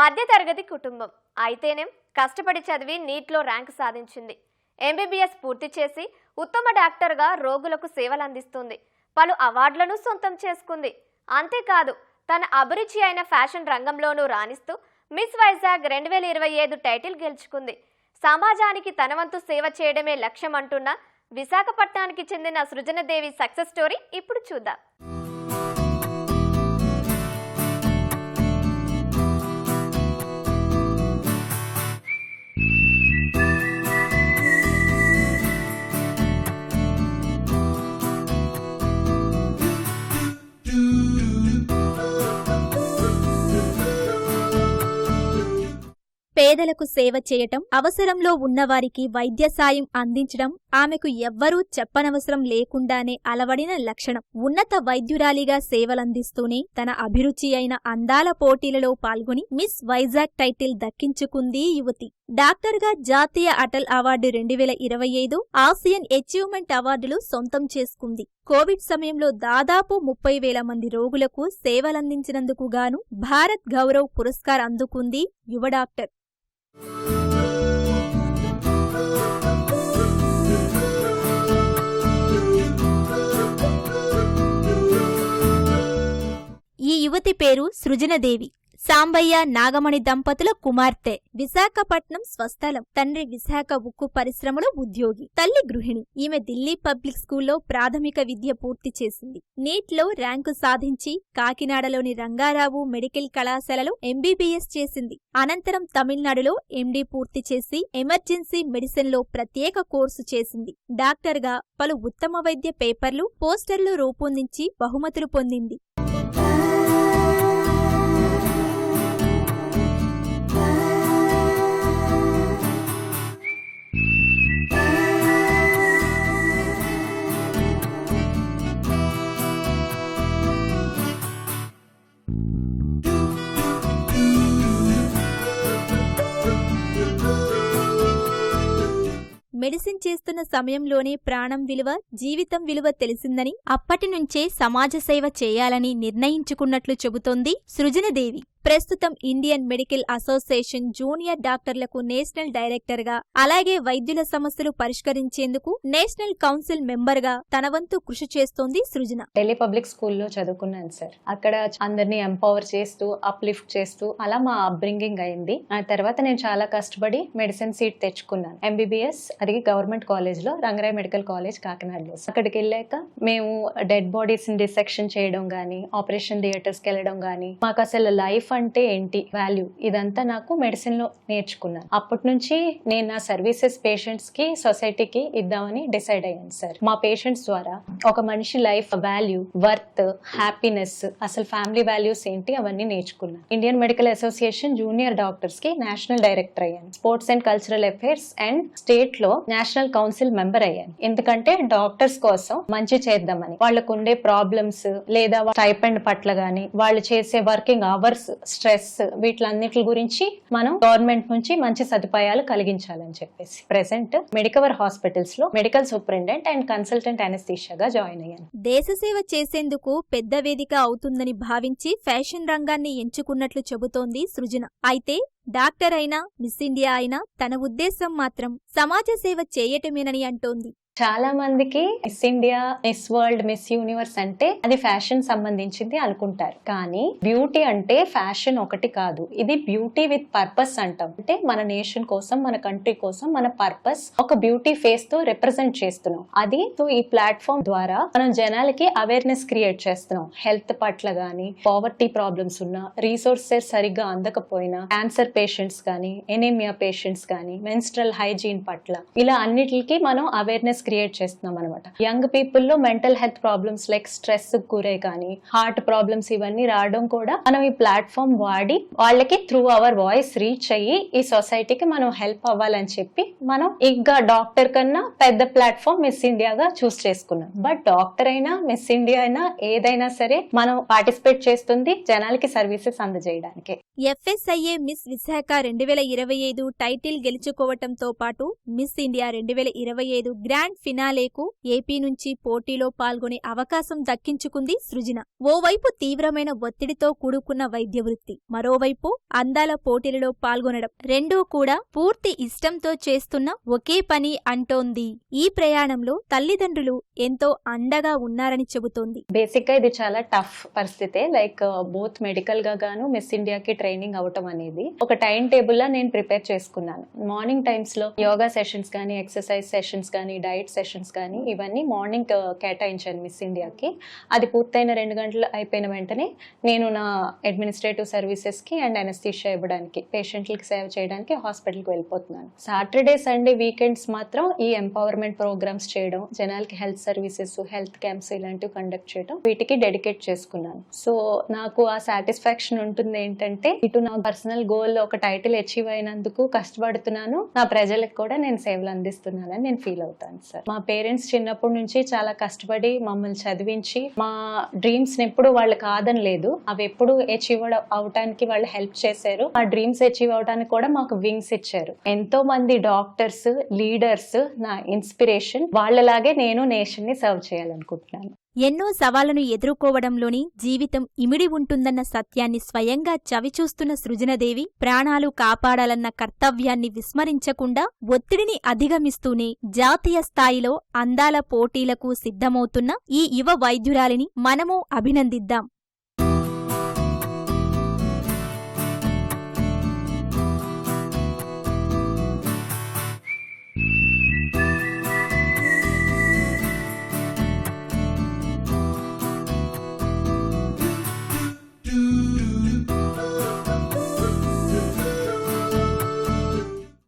మధ్యతరగతి కుటుంబం. అయితేనేం కష్టపడి చదివి నీట్లో ర్యాంక్ సాధించింది. ఎంబీబీఎస్ పూర్తి చేసి ఉత్తమ డాక్టర్గా రోగులకు సేవలు అందిస్తుంది పలు అవార్డులను సొంతం చేసుకుంది. అంతేకాదు తన అభిరుచి అయిన ఫ్యాషన్ రంగంలోనూ రాణిస్తూ మిస్ వైజాగ్ రెండు వేల ఇరవై ఐదు టైటిల్ గెలుచుకుంది. సమాజానికి తనవంతు సేవ చేయడమే లక్ష్యం అంటున్న విశాఖపట్నానికి చెందిన సృజనదేవి సక్సెస్ స్టోరీ ఇప్పుడు చూద్దాం. పేదలకు సేవ చేయటం అవసరంలో ఉన్నవారికి వైద్య సాయం అందించడం ఆమెకు ఎవ్వరూ చెప్పనవసరం లేకుండానే అలవడిన లక్షణం. ఉన్నత వైద్యురాలిగా సేవలందిస్తూనే తన అభిరుచి అయిన అందాల పోటీలలో పాల్గొని మిస్ వైజాగ్ టైటిల్ దక్కించుకుంది యువతి. డాక్టర్గా జాతీయ అటల్ అవార్డు రెండు వేల ఇరవై ఐదు ఆసియన్ అచీవ్మెంట్ అవార్డులు సొంతం చేసుకుంది. కోవిడ్ సమయంలో దాదాపు ముప్పై వేల మంది రోగులకు సేవలందించినందుకు గాను భారత్ గౌరవ్ పురస్కార్ అందుకుంది యువ డాక్టర్. ఈ యువతి పేరు సృజనదేవి. సాంబయ్య నాగమణి దంపతుల కుమార్తె. విశాఖపట్నం స్వస్థలం. తండ్రి విశాఖ ఉక్కు పరిశ్రమలో ఉద్యోగి. తల్లి గృహిణి. ఈమె ఢిల్లీ పబ్లిక్ స్కూల్లో ప్రాథమిక విద్య పూర్తి చేసింది. నీట్లో ర్యాంకు సాధించి కాకినాడలోని రంగారావు మెడికల్ కళాశాలలో ఎంబీబీఎస్ చేసింది. అనంతరం తమిళనాడులో ఎండీ పూర్తి చేసి ఎమర్జెన్సీ మెడిసిన్లో ప్రత్యేక కోర్సు చేసింది. డాక్టర్గా పలు ఉత్తమ వైద్య పేపర్లు పోస్టర్లు రూపొందించి బహుమతులు పొందింది. మెడిసిన్ చేస్తున్న సమయంలోనే ప్రాణం విలువ జీవితం విలువ తెలిసిందని అప్పటి నుంచే సమాజ సేవ చేయాలని నిర్ణయించుకున్నట్లు చెబుతోంది సృజనదేవి. ప్రస్తుతం ఇండియన్ మెడికల్ అసోసియేషన్ జూనియర్ డాక్టర్లకు నేషనల్ డైరెక్టర్గా అలాగే వైద్యుల సమస్యలు పరిష్కరించేందుకు నేషనల్ కౌన్సిల్ మెంబర్గా తన వంతు కృషి చేస్తోంది సృజన. ఢిల్లీ పబ్లిక్ స్కూల్లో చదువుకున్నాను సార్. అక్కడ అందరినీ ఎంపవర్ చేస్తూ అప్లిఫ్ట్ చేస్తూ అలా మా అప్బ్రింగింగ్ అయింది. ఆ తర్వాత నేను చాలా కష్టపడి మెడిసిన్ సీట్ తెచ్చుకున్నాను. ఎంబీబీఎస్ అది గవర్నమెంట్ కాలేజ్లో రంగరాయ్ మెడికల్ కాలేజ్ కాకినాడలో అక్కడికి వెళ్ళాక మేము డెడ్ బాడీస్ని డిసెక్షన్ చేయడం కానీ ఆపరేషన్ థియేటర్స్కి వెళ్ళడం కానీ మాకు అసలు లైఫ్ అంటే ఏంటి? వాల్యూ ఇదంతా నాకు మెడిసిన్లో నేర్చుకున్నాను అప్పటి నుంచి నేను నా సర్వీసెస్ పేషెంట్స్కి సొసైటీకి ఇద్దామని డిసైడ్ అయ్యాను సార్. మా పేషెంట్స్ ద్వారా ఒక మనిషి లైఫ్ వాల్యూ వర్త్ హ్యాపీనెస్ అసలు ఫ్యామిలీ వాల్యూస్ ఏంటి అవన్నీ నేర్చుకున్నాను ఇండియన్ మెడికల్ అసోసియేషన్ జూనియర్ డాక్టర్స్కి నేషనల్ డైరెక్టర్ అయ్యాను. Sports and cultural affairs and స్టేట్లో నేషనల్ కౌన్సిల్ మెంబర్ అయ్యాను. ఎందుకంటే డాక్టర్స్ కోసం మంచి చేద్దామని. వాళ్ళకు ఉండే ప్రాబ్లమ్స్ లేదా టైపెండ్ పట్ల గాని వాళ్ళు చేసే వర్కింగ్ అవర్స్ స్ట్రెస్ వీటిలన్నిటి గురించి మనం గవర్నమెంట్ నుంచి మంచి సదుపాయాలు కలిగించాలని చెప్పేసి. ప్రెసెంట్ మెడికవర్ హాస్పిటల్స్లో మెడికల్ సూపరింటెండెంట్ అండ్ కన్సల్టెంట్ అనస్థీషియాగా జాయిన్ అయ్యాను. దేశ సేవ చేసేందుకు పెద్ద వేదిక అవుతుందని భావించి ఫ్యాషన్ రంగాన్ని ఎంచుకున్నట్లు చెబుతోంది సృజన. అయితే డాక్టర్ అయినా మిస్ ఇండియా అయినా తన ఉద్దేశం మాత్రం సమాజ సేవ చేయటమేనని అంటోంది. చాలా మందికి Miss India Miss World Miss Universe అంటే అది ఫ్యాషన్ సంబంధించింది అనుకుంటారు. కానీ బ్యూటీ అంటే ఫ్యాషన్ ఒకటి కాదు. ఇది బ్యూటీ విత్ పర్పస్ అంటాం. అంటే మన నేషన్ కోసం మన కంట్రీ కోసం మన పర్పస్ ఒక బ్యూటీ ఫేస్తో రిప్రజెంట్ చేస్తున్నాం. అది ఈ ప్లాట్ఫామ్ ద్వారా మనం జనాలకి అవేర్నెస్ క్రియేట్ చేస్తున్నాం. హెల్త్ పట్ల గానీ పావర్టీ ప్రాబ్లమ్స్ ఉన్నా రీసోర్సెస్ సరిగ్గా అందకపోయినా క్యాన్సర్ పేషెంట్స్ కానీ ఎనీమియా పేషెంట్స్ కానీ మెన్స్ట్రల్ హైజీన్ పట్ల ఇలా అన్నిటికీ మనం అవేర్నెస్ క్రియేట్ చేస్తున్నాం అనమాట young పీపుల్లో mental health problems like stress గురే కానీ హార్ట్ ప్రాబ్లమ్స్ ఇవన్నీ రావడం కూడా మనం ఈ ప్లాట్ఫామ్ వాడి వాళ్ళకి త్రూ అవర్ వాయిస్ రీచ్ అయ్యి ఈ సొసైటీకి మనం హెల్ప్ అవ్వాలని చెప్పి మనం ఇంకా డాక్టర్ కన్నా పెద్ద ప్లాట్ఫామ్ మిస్ ఇండియాగా చూస్ చేసుకున్నాం. బట్ డాక్టర్ అయినా మిస్ ఇండియా అయినా ఏదైనా సరే మనం పార్టిసిపేట్ చేస్తుంది జనాలకి సర్వీసెస్ అందజేయడానికి. ఎఫ్ఎస్ఐఏ మిస్ విశాఖ రెండు వేల ఇరవై ఐదు టైటిల్ గెలుచుకోవటంతో పాటు మిస్ ఇండియా రెండు వేల ఇరవై ఐదు గ్రాండ్ ఫినాలేకు ఏపీ నుంచి పోటీలో పాల్గొనే అవకాశం దక్కించుకుంది సృజన. ఓవైపు తీవ్రమైన ఒత్తిడితో కూడుకున్న వైద్య వృత్తి మరోవైపు అందాల పోటీలలో పాల్గొనడం రెండూ కూడా పూర్తి ఇష్టంతో చేస్తున్న ఒకే పని అంటోంది. ఈ ప్రయాణంలో తల్లిదండ్రులు ఎంతో అండగా ఉన్నారని చెబుతోంది. బేసిక్గా ఇది చాలా టఫ్ పరిస్థితే లైక్ uh, బోత్ మెడికల్గా గాను మిస్ ఇండియాకి ట్రైనింగ్ అవటం అనేది ఒక టైం టేబుల్ లా నేను ప్రిపేర్ చేసుకున్నాను. మార్నింగ్ టైమ్స్లో యోగా సెషన్స్ కానీ ఎక్సర్సైజ్ సెషన్స్ కానీ డైట్ సెషన్స్ కానీ ఇవన్నీ మార్నింగ్ uh, కేటాయించాను మిస్ ఇండియాకి అది పూర్తయిన రెండు గంటలు అయిపోయిన వెంటనే నేను నా అడ్మినిస్ట్రేటివ్ సర్వీసెస్కి అండ్ అనస్థీషియా ఇవ్వడానికి పేషెంట్లకి సేవ చేయడానికి హాస్పిటల్కి వెళ్ళిపోతున్నాను. సాటర్డే సండే వీకెండ్స్ మాత్రం ఈ ఎంపవర్మెంట్ ప్రోగ్రామ్స్ చేయడం జనాలకి హెల్త్ సర్వీసెస్ హెల్త్ క్యాంప్స్ ఇలాంటివి కండక్ట్ చేయడం వీటికి డెడికేట్ చేసుకున్నాను. సో నాకు ఆ సాటిస్ఫాక్షన్ ఉంటుంది ఏంటంటే ఇటు నా పర్సనల్ గోల్ ఒక టైటిల్ అచీవ్ అయినందుకు కష్టపడుతున్నాను. నా ప్రజలకు కూడా నేను సేవలు అందిస్తున్నానని నేను ఫీల్ అవుతాను. సార్. మా పేరెంట్స్ చిన్నప్పటి నుంచి చాలా కష్టపడి మమ్మల్ని చదివించి మా డ్రీమ్స్ ఎప్పుడు వాళ్ళు కాదని లేదు. అవి ఎప్పుడు అచీవ్ అవటానికి వాళ్ళు హెల్ప్ చేశారు. ఆ డ్రీమ్స్ అచీవ్ అవడానికి కూడా మాకు వింగ్స్ ఇచ్చారు. ఎంతో మంది డాక్టర్స్ లీడర్స్ నా ఇన్స్పిరేషన్. వాళ్ళలాగే నేను నేషన్ని సర్వ్ చేయాలనుకుంటున్నాను. ఎన్నో సవాళ్ళను ఎదుర్కోవడంలోని జీవితం ఇమిడి ఉంటుందన్న సత్యాన్ని స్వయంగా చవిచూస్తున్న సృజనదేవి ప్రాణాలు కాపాడాలన్న కర్తవ్యాన్ని విస్మరించకుండా ఒత్తిడిని అధిగమిస్తూనే జాతీయ స్థాయిలో అందాల పోటీలకు సిద్ధమవుతున్న ఈ యువ వైద్యురాలిని మనము అభినందిద్దాం.